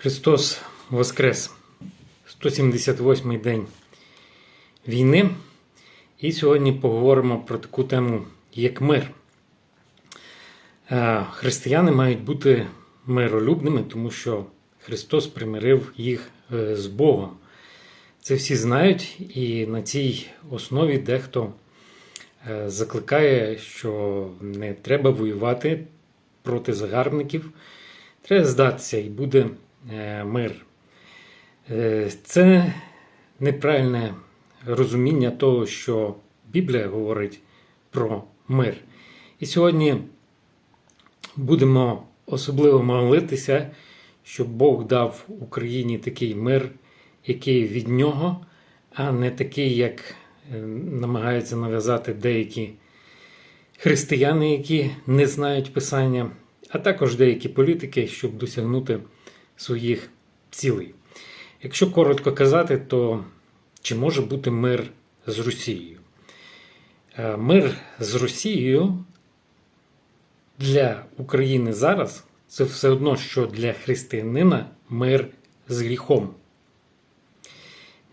Христос Воскрес! 178-й день війни. І сьогодні поговоримо про таку тему, як мир. Е, Християни мають бути миролюбними, тому що Христос примирив їх е, з Богом. Це всі знають, і на цій основі дехто е, закликає, що не треба воювати проти загарбників, треба здатися і буде мир. Е, Це неправильне розуміння того, що Біблія говорить про мир. І сьогодні будемо особливо молитися, щоб Бог дав Україні такий мир, який від нього, а не такий, як е, намагаються нав'язати деякі християни, які не знають Писання, а також деякі політики, щоб досягнути своїх цілей. Якщо коротко казати, то чи може бути мир з Росією? Е, Мир з Росією для України зараз це все одно, що для християнина мир з гріхом.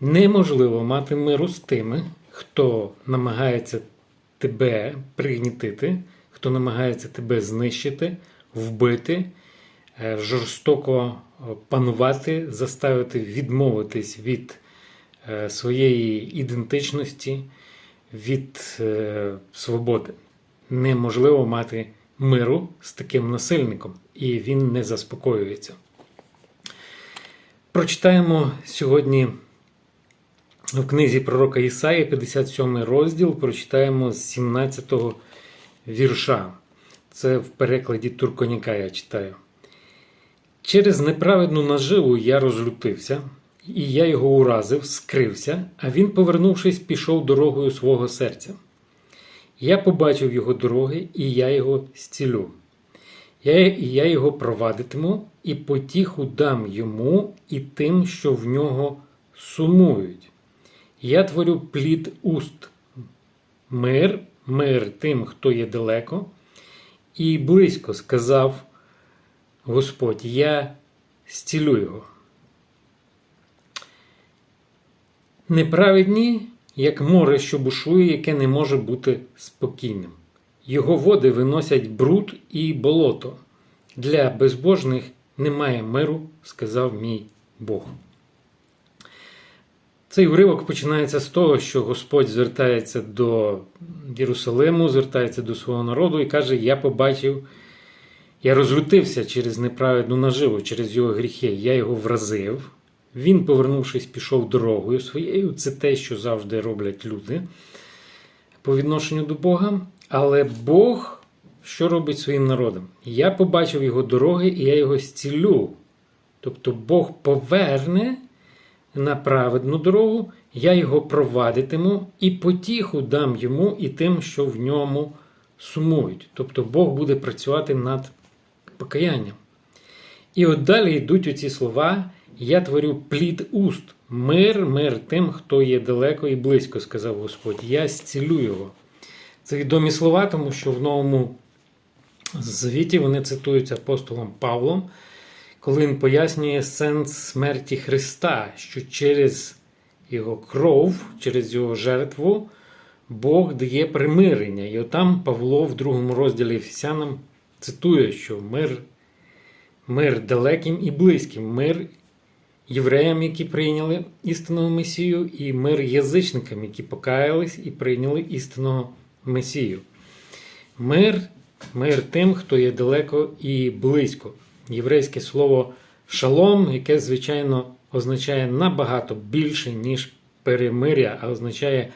Неможливо мати миру з тими, хто намагається тебе пригнітити, хто намагається тебе знищити, вбити, жорстоко е, панувати, заставити відмовитись від е, своєї ідентичності, від е, свободи. Неможливо мати миру з таким насильником, і він не заспокоюється. Прочитаємо сьогодні в книзі пророка Ісаї, 57 розділ, прочитаємо з 17 вірша. Це в перекладі Турконіка я читаю. Через неправедну наживу я розлютився, і я його уразив, скрився, а він, повернувшись, пішов дорогою свого серця. Я побачив його дороги, і я його зцілю. Я, я його провадитиму, і потіху дам йому і тим, що в нього сумують. Я творю плід уст, мир, мир тим, хто є далеко, і близько сказав Господь, я зцілю його. Неправедні, як море, що бушує, яке не може бути спокійним. Його води виносять бруд і болото. Для безбожних немає миру, сказав мій Бог. Цей уривок починається з того, що Господь звертається до Єрусалиму, звертається до свого народу і каже: Я побачив, я розлютився через неправедну наживу, через його гріхи. Я його вразив. Він, повернувшись, пішов дорогою своєю. Це те, що завжди роблять люди по відношенню до Бога. Але Бог що робить своїм народом? Я побачив його дороги, і я його зцілю. Тобто Бог поверне на праведну дорогу, я його провадитиму і потіху дам йому і тим, що в ньому сумують. Тобто Бог буде працювати над покаянням. І от далі йдуть оці слова: Я творю плід уст, мир, мир тим, хто є далеко і близько, сказав Господь. Я зцілю його. Це відомі слова, тому що в новому завіті вони цитуються апостолом Павлом, коли він пояснює сенс смерті Христа, що через його кров, через його жертву Бог дає примирення. І отам Павло в другому розділі Ефесянам цитує, що мир, мир далеким і близьким, мир євреям, які прийняли істинного Месію, і мир язичникам, які покаялись і прийняли істинного Месію. Мир, мир тим, хто є далеко і близько. Єврейське слово шалом, яке, звичайно, означає набагато більше, ніж перемиря, а означає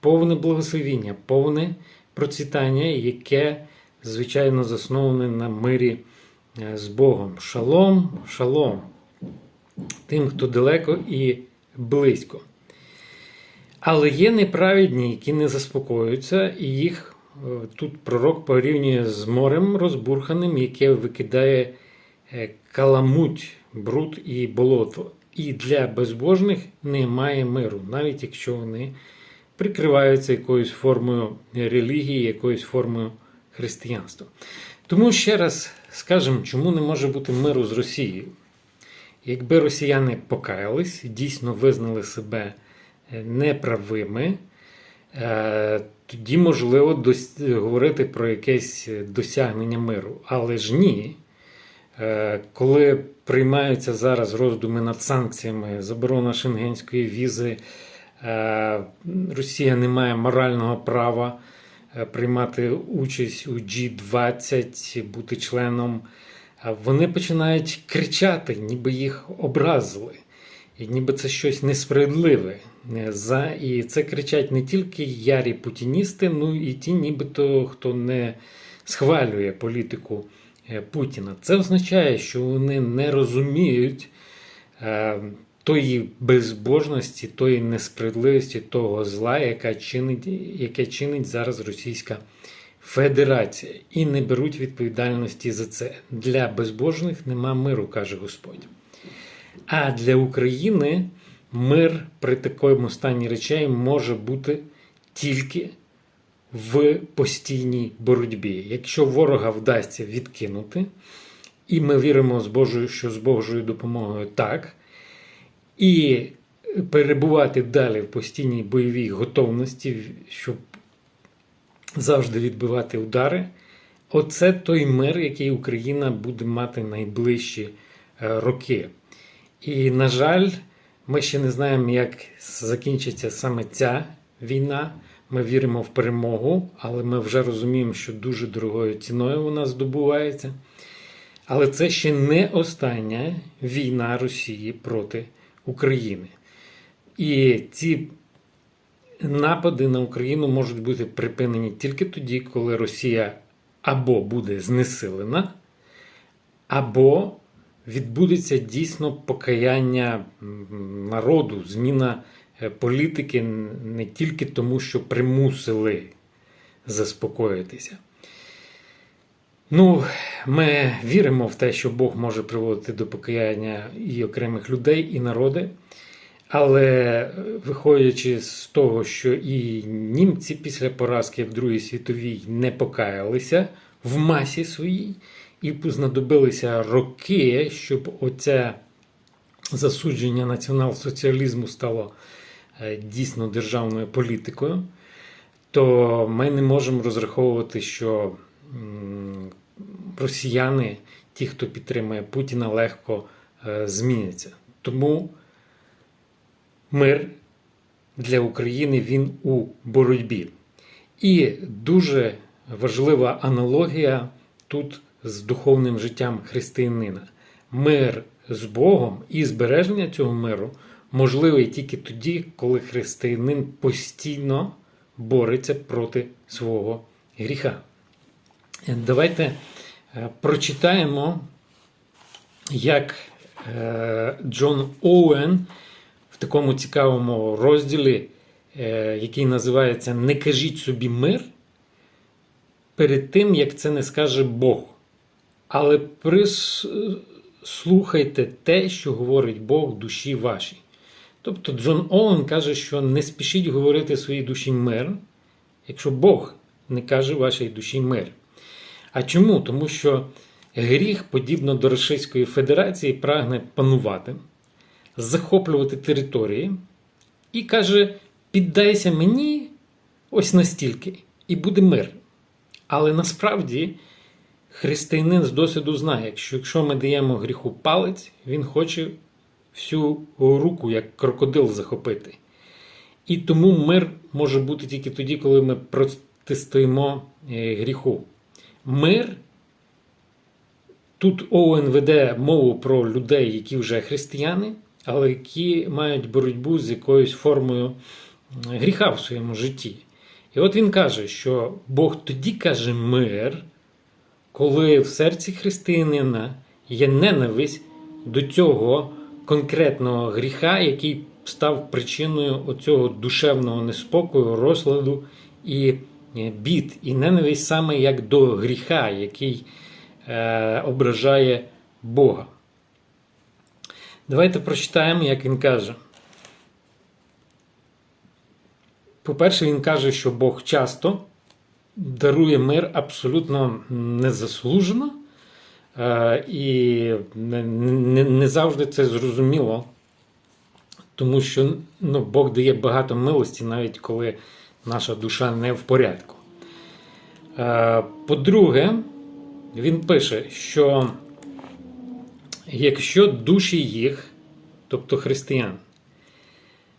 повне благословіння, повне процвітання, яке, звичайно, засноване на мирі е, з Богом. Шалом, шалом. Тим, хто далеко і близько. Але є неправедні, які не заспокоюються, і їх е, тут пророк порівнює з морем розбурханим, яке викидає е, каламуть, бруд і болото. І для безбожних немає миру, навіть якщо вони прикриваються якоюсь формою релігії, якоюсь формою християнства. Тому ще раз скажемо, чому не може бути миру з Росією. якби росіяни покаялись, дійсно визнали себе е, неправими, е, тоді можливо дос- говорити про якесь досягнення миру. Але ж ні. Е, Коли приймаються зараз роздуми над санкціями, заборона шенгенської візи, Росія не має морального права приймати участь у G20, бути членом. Вони починають кричати, ніби їх образили, і ніби це щось несправедливе. Е, і це кричать не тільки ярі путіністи, ну і ті, нібито хто не схвалює політику е, Путіна. Це означає, що вони не розуміють е, тої безбожності, тої несправедливості, того зла, яка чинить, яке чинить зараз Російська Федерація, і не беруть відповідальності за це. Для безбожних нема миру, каже Господь. А для України мир при такому стані речей може бути тільки в постійній боротьбі. Якщо ворога вдасться відкинути, і ми віримо з Божою, що з Божою допомогою так, і перебувати далі в постійній бойовій готовності, щоб завжди відбивати удари. Оце той мир, який Україна буде мати найближчі е, роки. І, на жаль, ми ще не знаємо, як закінчиться саме ця війна. Ми віримо в перемогу, але ми вже розуміємо, що дуже дорогою ціною вона здобувається. Але це ще не остання війна Росії проти України. І ці напади на Україну можуть бути припинені тільки тоді, коли Росія або буде знесилена, або відбудеться дійсно покаяння народу, зміна е, політики не тільки тому, що примусили заспокоїтися. Ну, ми віримо в те, що Бог може приводити до покаяння і окремих людей, і народи. Але виходячи з того, що і німці після поразки в Другій світовій не покаялися в масі своїй, і знадобилися роки, щоб оце засудження націонал-соціалізму стало е, дійсно державною політикою, то ми не можемо розраховувати, що росіяни, ті, хто підтримує Путіна, легко е, зміняться. Тому мир для України він у боротьбі. І дуже важлива аналогія тут з духовним життям християнина. Мир з Богом і збереження цього миру можливий тільки тоді, коли християнин постійно бореться проти свого гріха. Давайте е, прочитаємо, як е, Джон Оуен в такому цікавому розділі, е, який називається Не кажіть собі мир, перед тим, як це не скаже Бог. Але прислухайте те, що говорить Бог душі вашій. Тобто Джон Оуен каже, що не спішіть говорити своїй душі мир, якщо Бог не каже вашій душі мир. А чому? Тому що гріх, подібно до Російської Федерації, прагне панувати, захоплювати території і каже: піддайся мені ось настільки, і буде мир. Але насправді християнин з досвіду знає, що якщо ми даємо гріху палець, він хоче всю руку, як крокодил, захопити. І тому мир може бути тільки тоді, коли ми протистоїмо е, гріху. Мир. Тут Оуен веде мову про людей, які вже християни, але які мають боротьбу з якоюсь формою гріха в своєму житті. І от він каже, що Бог тоді каже мир, коли в серці християнина є ненависть до цього конкретного гріха, який став причиною оцього душевного неспокою, розладу і бід, і ненависть саме як до гріха, який е, ображає Бога. Давайте прочитаємо, як він каже. По-перше, він каже, що Бог часто дарує мир абсолютно незаслужено, Е, І не, завжди це зрозуміло, тому що ну, Бог дає багато милості, навіть коли наша душа не в порядку. Е, По-друге, він пише, що якщо душі їх, тобто християн,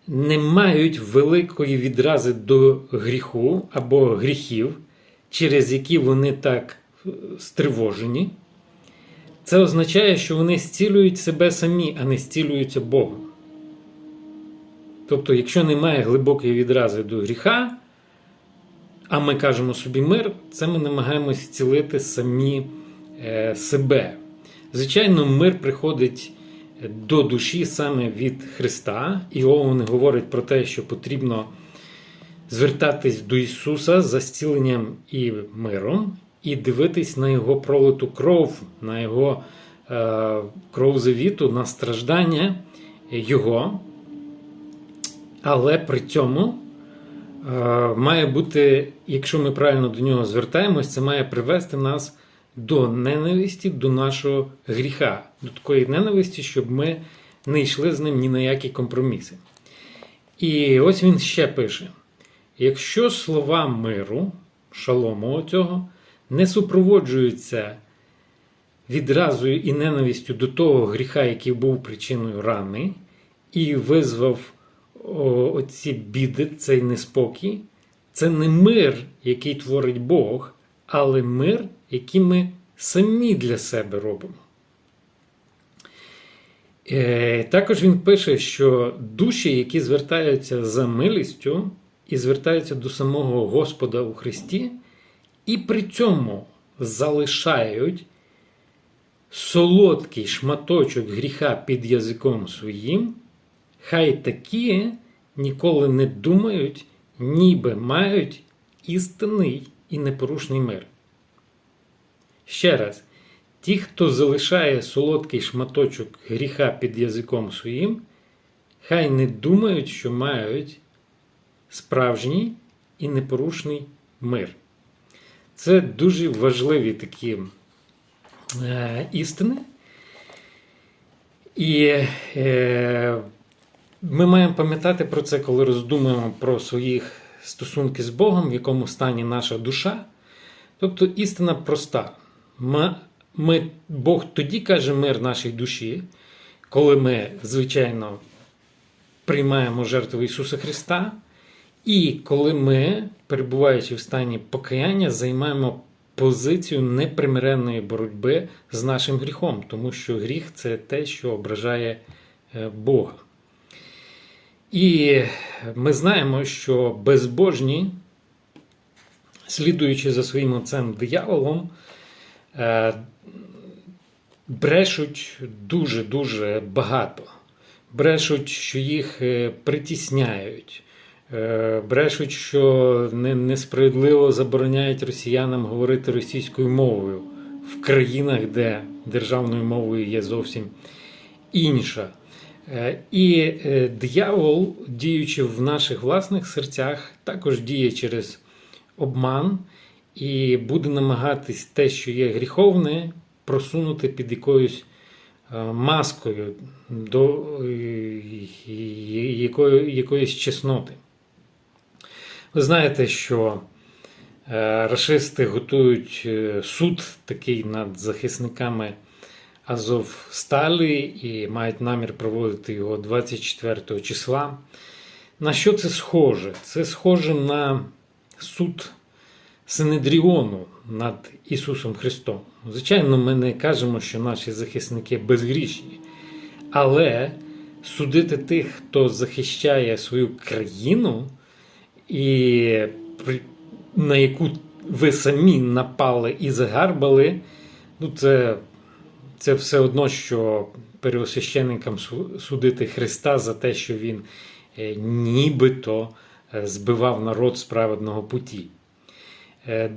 не мають великої відрази до гріху або гріхів, через які вони так е, стривожені, це означає, що вони зцілюють себе самі, а не зцілюються Богом. Тобто, якщо немає глибокої відрази до гріха, а ми кажемо собі мир, це ми намагаємось зцілити самі е, себе. Звичайно, мир приходить до душі саме від Христа. І Овен говорить про те, що потрібно звертатись до Ісуса за зціленням і миром, і дивитись на Його пролиту кров, на Його е, кров завіту, на страждання Його. Але при цьому е, має бути, якщо ми правильно до нього звертаємось, це має привести нас до ненависті до нашого гріха, до такої ненависті, щоб ми не йшли з ним ні на які компроміси. І ось він ще пише: якщо слова миру, шалому оцього, не супроводжуються відразою і ненавистю до того гріха, який був причиною рани, і визвав оці біди, цей неспокій, це не мир, який творить Бог, але мир, який ми самі для себе робимо. Е, Також він пише, що душі, які звертаються за милістю і звертаються до самого Господа у Христі, і при цьому залишають солодкий шматочок гріха під язиком своїм, хай такі ніколи не думають, ніби мають істинний і непорушний мир. Ще раз, ті, хто залишає солодкий шматочок гріха під язиком своїм, хай не думають, що мають справжній і непорушний мир. Це дуже важливі такі е, істини. І е, ми маємо пам'ятати про це, коли роздумуємо про своїх стосунки з Богом, в якому стані наша душа. Тобто істина проста. Ми, ми, Бог тоді каже мир нашій душі, коли ми, звичайно, приймаємо жертву Ісуса Христа, і коли ми, перебуваючи в стані покаяння, займаємо позицію непримиренної боротьби з нашим гріхом, тому що гріх це те, що ображає е, Бога. І ми знаємо, що безбожні, слідуючи за своїм отцем дияволом, е, брешуть дуже-дуже багато. Брешуть, що їх е, притісняють, е, брешуть, що несправедливо забороняють росіянам говорити російською мовою в країнах, де державною мовою є зовсім інша. І диявол, діючи в наших власних серцях, також діє через обман і буде намагатись те, що є гріховне, просунути під якоюсь маскою до якої, якоїсь чесноти. Ви знаєте, що рашисти готують суд такий над захисниками Азовсталі і мають намір проводити його 24 числа. На що це схоже? Це схоже на суд Синедріону над Ісусом Христом. Звичайно, ми не кажемо, що наші захисники безгрішні. Але судити тих, хто захищає свою країну, і на яку ви самі напали і загарбали, ну це це все одно, що переосвященникам судити Христа за те, що Він е, нібито е, збивав народ з праведного путі. Е,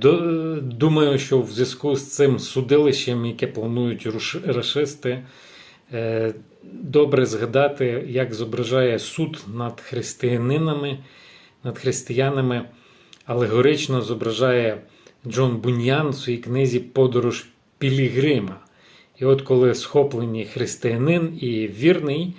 думаю, що в зв'язку з цим судилищем, яке планують рашисти, добре згадати, як зображає суд над християнинами, над християнами, алегорично зображає Джон Буньян в своїй книзі Подорож Пілігрима. І от коли схоплені християнин і вірний,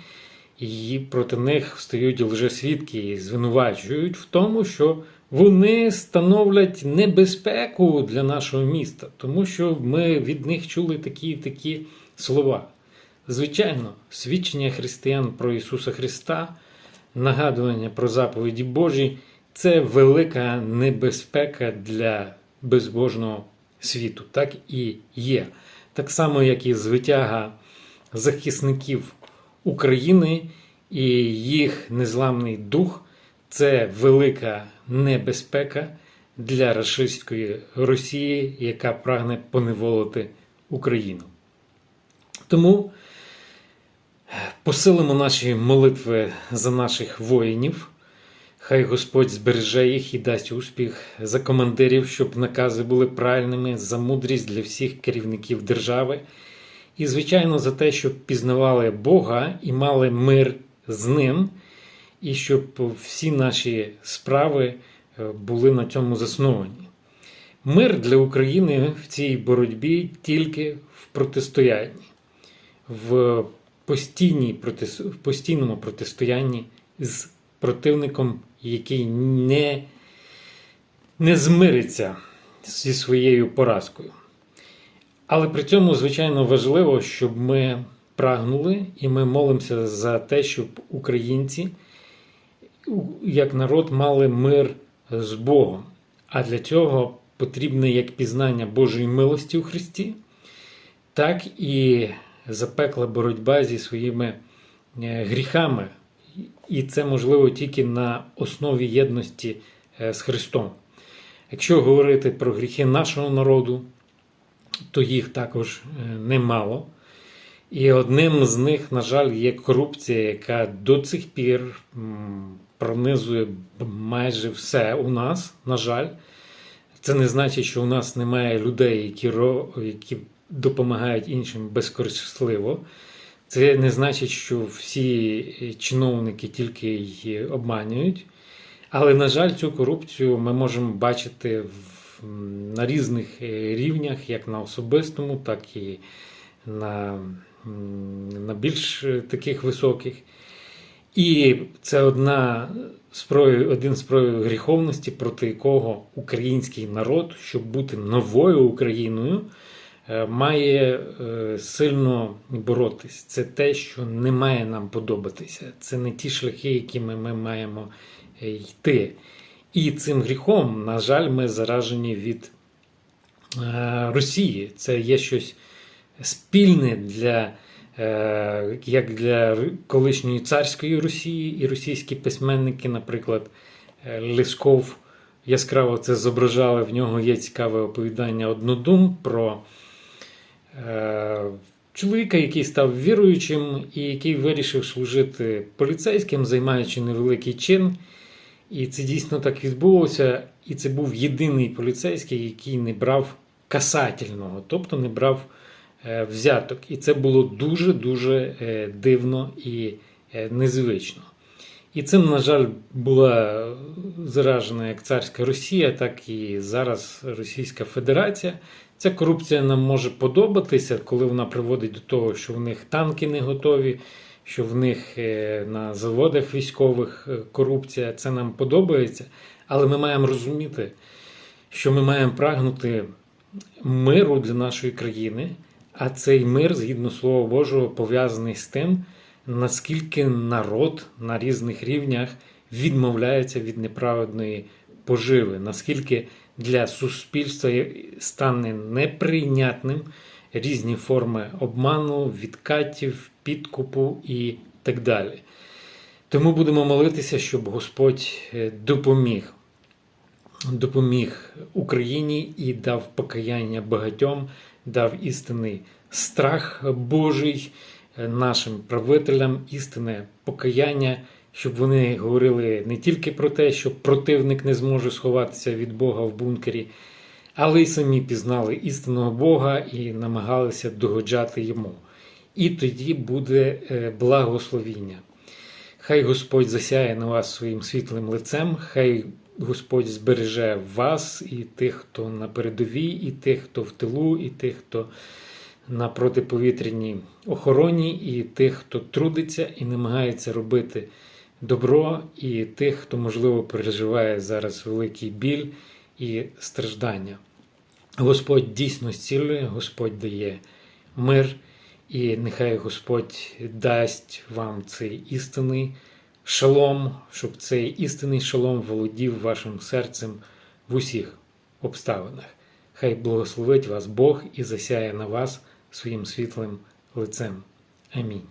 і проти них встають лжесвідки і звинувачують в тому, що вони становлять небезпеку для нашого міста, тому що ми від них чули такі такі слова. Звичайно, свідчення християн про Ісуса Христа, нагадування про заповіді Божі це велика небезпека для безбожного світу. Так і є. Так само, як і звитяга захисників України і їх незламний дух це велика небезпека для рашистської Росії, яка прагне поневолити Україну. Тому посилимо наші молитви за наших воїнів. Хай Господь збереже їх і дасть успіх за командирів, щоб накази були правильними, за мудрість для всіх керівників держави. І, звичайно, за те, щоб пізнавали Бога і мали мир з ним, і щоб всі наші справи е, були на цьому засновані. Мир для України в цій боротьбі тільки в протистоянні, в, постійній, в постійному протистоянні з противником, який не, не змириться зі своєю поразкою. Але при цьому, звичайно, важливо, щоб ми прагнули і ми молимося за те, щоб українці, як народ, мали мир з Богом. А для цього потрібне як пізнання Божої милості у Христі, так і запекла боротьба зі своїми е, гріхами. І це можливо тільки на основі єдності е, з Христом. Якщо говорити про гріхи нашого народу, то їх також е, немало. І одним з них, на жаль, є корупція, яка до цих пір пронизує майже все у нас, на жаль. Це не значить, що у нас немає людей, які, які допомагають іншим безкорисливо. Це не значить, що всі чиновники тільки й обманюють. Але, на жаль, цю корупцію ми можемо бачити в, на різних е, рівнях, як на особистому, так і на, на більш е, таких високих. І це одна з прояв, один з проявів гріховності, проти якого український народ, щоб бути новою Україною, е, має е, сильно боротись. Це те, що не має нам подобатися. Це не ті шляхи, якими ми маємо е, йти. І цим гріхом, на жаль, ми заражені від е, Росії. Це є щось спільне для. е, Як для колишньої царської Росії і російські письменники, наприклад, е, Лисков яскраво це зображали. В нього є цікаве оповідання однодум про е, чоловіка, який став віруючим і який вирішив служити поліцейським, займаючи невеликий чин. І це дійсно так відбулося. І це був єдиний поліцейський, який не брав касательного, тобто не брав е, взяток. І це було дуже-дуже е, дивно і е, незвично. І цим, на жаль, була заражена як царська Росія, так і зараз Російська Федерація. Ця корупція нам може подобатися, коли вона приводить до того, що в них танки не готові, що в них е, на заводах військових е, корупція. Це нам подобається. Але ми маємо розуміти, що ми маємо прагнути миру для нашої країни, а цей мир, згідно Слова Божого, пов'язаний з тим, наскільки народ на різних рівнях відмовляється від неправедної поживи, наскільки для суспільства стане неприйнятним різні форми обману, відкатів, підкупу і так далі. Тому будемо молитися, щоб Господь е, допоміг допоміг Україні і дав покаяння багатьом, дав істинний страх Божий нашим правителям, істинне покаяння, щоб вони говорили не тільки про те, що противник не зможе сховатися від Бога в бункері, але й самі пізнали істинного Бога і намагалися догоджати йому. І тоді буде е, благословіння. Хай Господь засяє на вас своїм світлим лицем, хай Господь збереже вас і тих, хто на передовій, і тих, хто в тилу, і тих, хто на протиповітряній охороні, і тих, хто трудиться і намагається робити добро, і тих, хто, можливо, переживає зараз великий біль і страждання. Господь дійсно зцілює, Господь дає мир, і нехай Господь дасть вам цей істинний шалом, щоб цей істинний шалом володів вашим серцем в усіх обставинах. Хай благословить вас Бог і засяє на вас своїм світлим лицем. Амінь.